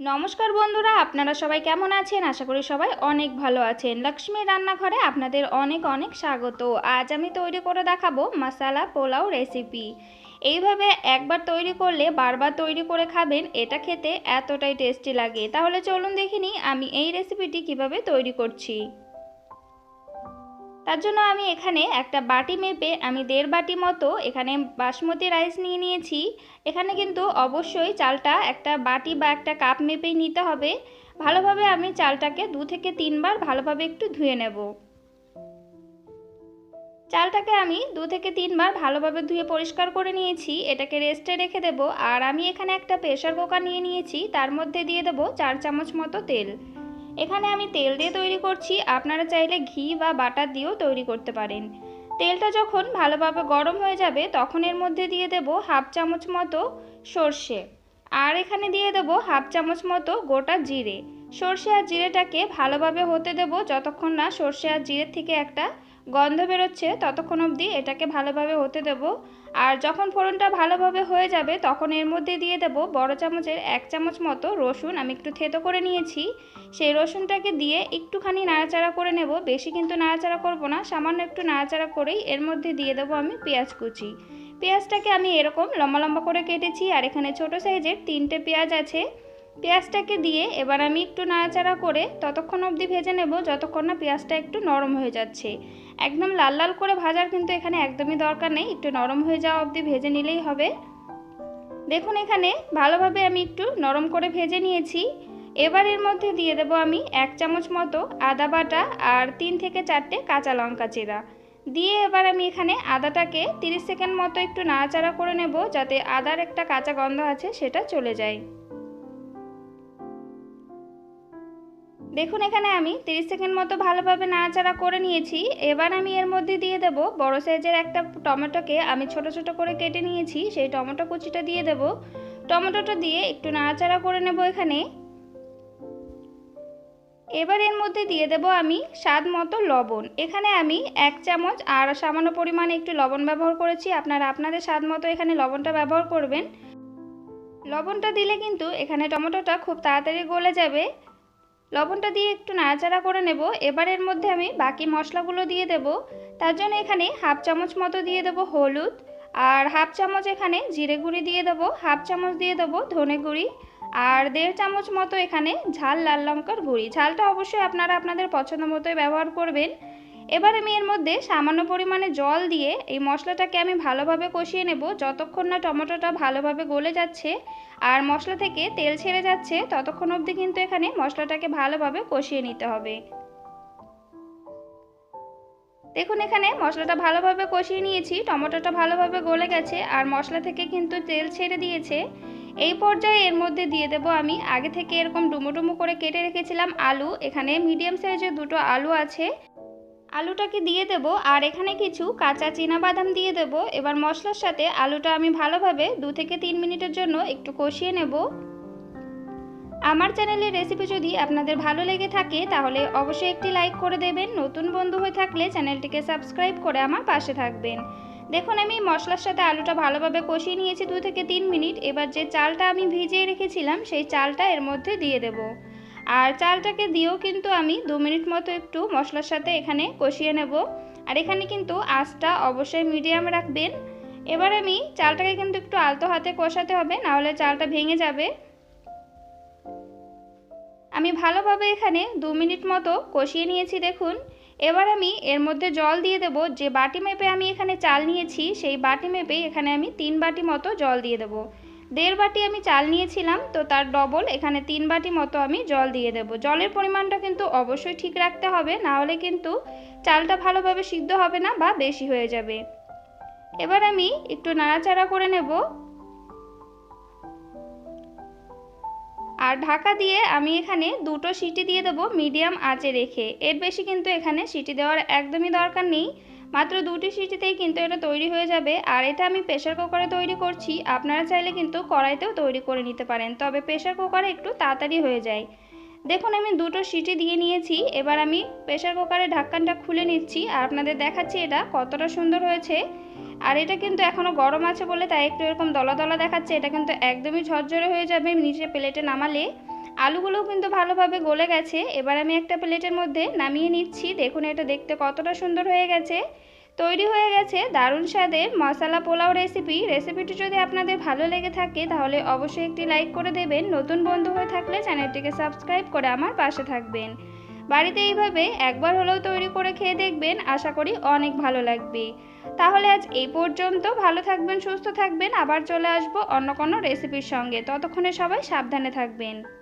নমস্কার বন্ধুরা, আপনারা সবাই কেমন আছেন? আশা করি সবাই অনেক ভালো আছেন। লক্ষ্মীর রান্নাঘরে আপনাদের অনেক অনেক স্বাগত। আজ আমি তৈরি করে দেখাবো মশালা পোলাও রেসিপি এইভাবে একবার তৈরি করলে বারবার তৈরি করে খাবেন, এটা খেতে এতটাই টেস্টি লাগে। তাহলে চলুন দেখিনি আমি এই রেসিপিটি কীভাবে তৈরি করছি। তার জন্য আমি এখানে একটা বাটি মেপে আমি দেড় বাটি মতো এখানে বাসমতি রাইস নিয়ে নিয়েছি। এখানে কিন্তু অবশ্যই চালটা একটা বাটি বা একটা কাপ মেপেই নিতে হবে। ভালোভাবে আমি চালটাকে দু থেকে তিনবার ভালোভাবে একটু ধুয়ে নেব। চালটাকে আমি দু থেকে তিনবার ভালোভাবে ধুয়ে পরিষ্কার করে নিয়েছি। এটাকে রেস্টে রেখে দেব। আর আমি এখানে একটা প্রেশার কুকার নিয়ে নিয়েছি। তার মধ্যে দিয়ে দেবো চার চামচ মতো তেল। এখানে আমি তেল দিয়ে তৈরি করছি। আপনারা চাইলে ঘি বা বাটার দিয়েও তৈরি করতে পারেন। তেলটা যখন ভালোভাবে গরম হয়ে যাবে, তখন এর মধ্যে দিয়ে দেব হাফ চামচ মতো সর্ষে। আর এখানে দিয়ে দেব হাফ চামচ মতো গোটা জিরে। সর্ষে আর জিরেটাকে ভালোভাবে হতে দেব যতক্ষণ না সর্ষে আর জিরের থেকে একটা গন্ধ বেরোচ্ছে, ততক্ষণ অবধি এটাকে ভালোভাবে হতে দেব। আর যখন ফোড়নটা ভালোভাবে হয়ে যাবে, তখন এর মধ্যে দিয়ে দেব বড় চামচের এক চামচ মতো রসুন। আমি একটু থেতো করে নিয়েছি। সেই রসুনটাকে দিয়ে একটুখানি নাড়াচাড়া করে নেব। বেশি কিন্তু নাড়াচাড়া করব না, সামান্য একটু নাড়াচাড়া করেই এর মধ্যে দিয়ে দেবো আমি পেঁয়াজ কুচি। পেঁয়াজটাকে আমি এরকম লম্বা লম্বা করে কেটেছি। আর এখানে ছোট সাইজের তিনটে পেঁয়াজ আছে। পেঁয়াজটাকে দিয়ে এবার আমি একটু নাড়াচাড়া করে ততক্ষণ অবধি ভেজে নেব, যতক্ষণ না পেঁয়াজটা একটু নরম হয়ে যাচ্ছে। একদম লাল লাল করে ভাজার কিন্তু এখানে একদমই দরকার নেই, একটু নরম হয়ে যাওয়া অবধি ভেজে নিলেই হবে। দেখুন এখানে ভালোভাবে আমি একটু নরম করে ভেজে নিয়েছি। এবার এর মধ্যে দিয়ে দেব আমি এক চামচ মতো আদা বাটা আর তিন থেকে চারটে কাঁচা লঙ্কা চেরা। দিয়ে এবার আমি এখানে আদাটাকে 30 সেকেন্ড মতো একটু নাড়াচাড়া করে নেব, যাতে আদার একটা কাঁচা গন্ধ আছে, সেটা চলে যায়। দেখুন এখানে আমি 30 সেকেন্ড মতো ভালোভাবে নাড়াচাড়া করে নিয়েছি। এবার আমি এর মধ্যে দিয়ে দেব বড় সাইজের একটা টমেটোকে আমি ছোট ছোট করে কেটে নিয়েছি, সেই টমেটো কুচিটা দিয়ে দেব। টমেটোটা দিয়ে একটু নাড়াচাড়া করে নেব এখানে। এবার এর মধ্যে দিয়ে দেব আমি স্বাদ মতো লবণ। এখানে আমি এক চামচ আর সামান্য পরিমাণে একটু লবণ ব্যবহার করেছি। আপনারা আপনাদের স্বাদ মতো এখানে লবণটা ব্যবহার করবেন। লবণটা দিলে কিন্তু এখানে টমেটোটা খুব তাড়াতাড়ি গলে যাবে। লবণটা দিয়ে একটু নাড়াচাড়া করে নেব। এবার এর মধ্যে আমি বাকি মশলাগুলো দিয়ে দেব। তার জন্য এখানে হাফ চামচ মতো দিয়ে দেব হলুদ। আর হাফ চামচ এখানে জিরে গুঁড়ি দিয়ে দেবো। হাফ চামচ দিয়ে দেবো ধনে গুঁড়ি। আর দেড় চামচ মতো এখানে ঝাল লাল লঙ্কার গুঁড়ি। ঝালটা অবশ্যই আপনারা আপনাদের পছন্দ মতোই ব্যবহার করবেন। এবার আমি এর মধ্যে সামান্য পরিমাণে জল দিয়ে এই মশলাটাকে আমি ভালোভাবে কষিয়ে নেব। যতক্ষণ না টমেটোটা ভালোভাবে গলে যাচ্ছে আর মশলা থেকে তেল ছেড়ে যাচ্ছে, ততক্ষণ অবধি কিন্তু এখানে মশলাটাকে ভালোভাবে কষিয়ে নিতে হবে। দেখুন, এখানে মশলাটা ভালোভাবে কষিয়ে নিয়েছি। টমেটোটা ভালোভাবে গলে গেছে আর মশলা থেকে কিন্তু তেল ছেড়ে দিয়েছে। এই পর্যায়ে এর মধ্যে দিয়ে দেব আমি আগে থেকে এরকম ডুমো ডুমো করে কেটে রেখেছিলাম আলু। এখানে মিডিয়াম সাইজের দুটো আলু আছে। আলুটাকে দিয়ে দেব? আর এখানে কিছু কাঁচা বাদাম দিয়ে দেব। এবার মশলার সাথে আলুটা আমি ভালোভাবে দু থেকে তিন মিনিটের জন্য একটু কষিয়ে নেব। আমার চ্যানেলের রেসিপি যদি আপনাদের ভালো লেগে থাকে, তাহলে অবশ্যই একটি লাইক করে দেবেন। নতুন বন্ধু হয়ে থাকলে চ্যানেলটিকে সাবস্ক্রাইব করে আমার পাশে থাকবেন। দেখুন, আমি মশলার সাথে আলুটা ভালোভাবে কষিয়ে নিয়েছি দু থেকে তিন মিনিট। এবার যে চালটা আমি ভিজিয়ে রেখেছিলাম, সেই চালটা এর মধ্যে দিয়ে দেব। আর চালটাকে দিয়েও কিন্তু আমি দু মিনিট মতো একটু মশলার সাথে এখানে কষিয়ে নেব। আর এখানে কিন্তু আঁচটা অবশ্যই মিডিয়াম রাখবেন। এবার আমি চালটাকে কিন্তু একটু আলতো হাতে কষাতে হবে, নাহলে চালটা ভেঙে যাবে। আমি ভালোভাবে এখানে দু মিনিট মতো কষিয়ে নিয়েছি, দেখুন। এবার আমি এর মধ্যে জল দিয়ে দেব। যে বাটি মেপে আমি এখানে চাল নিয়েছি, সেই বাটি মেপে এখানে আমি তিন বাটি মতো জল দিয়ে দেব। দেড় বাটি আমি চাল নিয়েছিলাম, তো তার ডবল, এখানে তিন বাটি মতো আমি জল দিয়ে দেব। জলের পরিমাণটা কিন্তু অবশ্যই ঠিক রাখতে হবে, না হলে কিন্তু চালটা ভালোভাবে সিদ্ধ হবে না বা বেশি হয়ে যাবে। এবার আমি একটু নাড়াচাড়া করে নেব। আর ঢাকা দিয়ে আমি এখানে দুটো সিটি দিয়ে দেবো মিডিয়াম আঁচে রেখে। এর বেশি কিন্তু এখানে সিটি দেওয়ার একদমই দরকার নেই। মাত্র দুটি সিটিতেই কিন্তু এটা তৈরি হয়ে যাবে। আর এটা আমি প্রেশার কুকারে তৈরি করছি। আপনারা চাইলে কিন্তু কড়াইতেও তৈরি করে নিতে পারেন। তবে প্রেশার কুকারে একটু তাড়াতাড়ি হয়ে যায়। দেখুন, আমি দুটো সিটি দিয়ে নিয়েছি। এবার আমি প্রেশার কুকারে ঢাক্কানটা খুলে নিচ্ছি। আর আপনাদের দেখাচ্ছি এটা কতটা সুন্দর হয়েছে। আর এটা কিন্তু এখনও গরম আছে বলে তাই একটু এরকম দলা দলা দেখাচ্ছে। এটা কিন্তু একদমই ঝরঝরে হয়ে যাবে নিচে প্লেটে নামালে। আলুগুলোও কিন্তু ভালোভাবে গলে গেছে। এবার আমি একটা প্লেটের মধ্যে নামিয়ে নিচ্ছি। দেখুন, এটা দেখতে কতটা সুন্দর হয়ে গেছে। তৈরি হয়ে গেছে দারুণ স্বাদের মশলা পোলাও রেসিপি রেসিপিটি যদি আপনাদের ভালো লেগে থাকে, তাহলে অবশ্যই একটি লাইক করে দেবেন। নতুন বন্ধু হয়ে থাকলে চ্যানেলটিকে সাবস্ক্রাইব করে আমার পাশে থাকবেন। বাড়িতে এইভাবে একবার হলেও তৈরি করে খেয়ে দেখবেন। আশা করি অনেক ভালো লাগবে। তাহলে আজ এই পর্যন্ত। ভালো থাকবেন, সুস্থ থাকবেন। আবার চলে আসব অন্য কোনো রেসিপির সঙ্গে। ততক্ষণে সবাই সাবধানে থাকবেন।